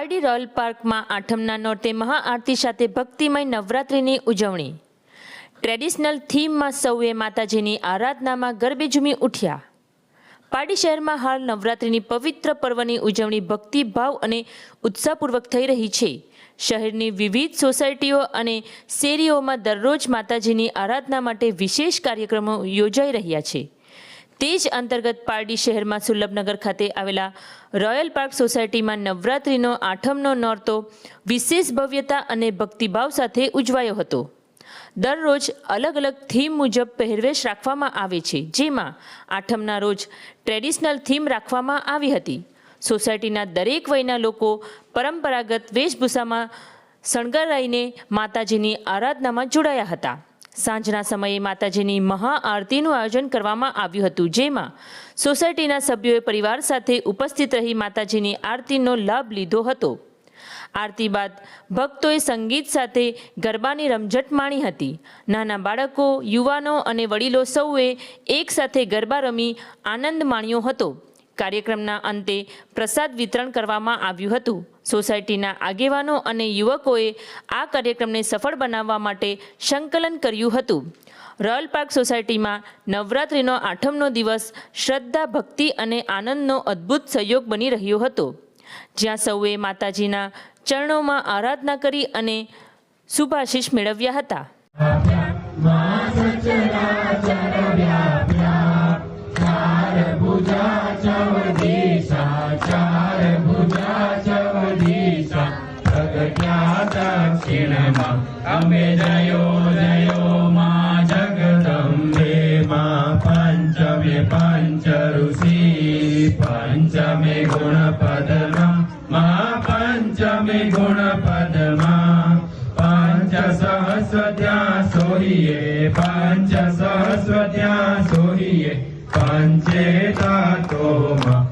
Pardi royal પાર્કમાં આઠમના નોરતે મહાઆરતી સાથે ભક્તિમય નવરાત્રિની ઉજવણી. ટ્રેડિશનલ થીમમાં સૌએ માતાજીની આરાધનામાં ગરબે ઝૂમી ઉઠ્યા. પારડી શહેરમાં હાલ નવરાત્રિની પવિત્ર પર્વની ઉજવણી ભક્તિભાવ અને ઉત્સાહપૂર્વક થઈ રહી છે. શહેરની વિવિધ સોસાયટીઓ અને શેરીઓમાં દરરોજ માતાજીની આરાધના માટે વિશેષ કાર્યક્રમો યોજાઈ રહ્યા છે. તે જ અંતર્ગત પારડી શહેરમાં સુલભનગર ખાતે આવેલા રોયલ પાર્ક સોસાયટીમાં નવરાત્રિનો આઠમનો નોરતો વિશેષ ભવ્યતા અને ભક્તિભાવ સાથે ઉજવાયો હતો. દરરોજ અલગ અલગ થીમ મુજબ પહેરવેશ રાખવામાં આવે છે, જેમાં આઠમના રોજ ટ્રેડિશનલ થીમ રાખવામાં આવી હતી. સોસાયટીના દરેક વયના લોકો પરંપરાગત વેશભૂષામાં શણગારાઈને માતાજીની આરાધનામાં જોડાયા હતા. સાંજના સમયે માતાજીની મહાઆરતીનું આયોજન કરવામાં આવ્યું હતું, જેમાં સોસાયટીના સભ્યોએ પરિવાર સાથે ઉપસ્થિત રહી માતાજીની આરતીનો લાભ લીધો હતો. આરતી બાદ ભક્તોએ સંગીત સાથે ગરબાની રમઝટ માણી હતી. નાના બાળકો, યુવાનો અને વડીલો સૌએ એક સાથે ગરબા રમી આનંદ માણ્યો હતો. કાર્યક્રમના અંતે પ્રસાદ વિતરણ કરવામાં આવ્યું હતું. સોસાયટીના આગેવાનો અને યુવકોએ આ કાર્યક્રમને સફળ બનાવવા માટે સંકલન કર્યું હતું. રોયલ પાર્ક સોસાયટીમાં નવરાત્રિનો આઠમનો દિવસ શ્રદ્ધા, ભક્તિ અને આનંદનો અદ્ભુત સહયોગ બની રહ્યો હતો. જ્યાં સૌએ માતાજીના ચરણોમાં આરાધના કરી અને શુભાશીષ મેળવ્યા હતા. અમે જયો જયો માં જગદંબે માં પંચમે પંચ ઋષિ પંચમે ગુણપદમાં માં પંચમે ગુણપદમાં પંચ સહસ્વ ત્યાં સોહીએ પંચ સહસ્વ ત્યાં तो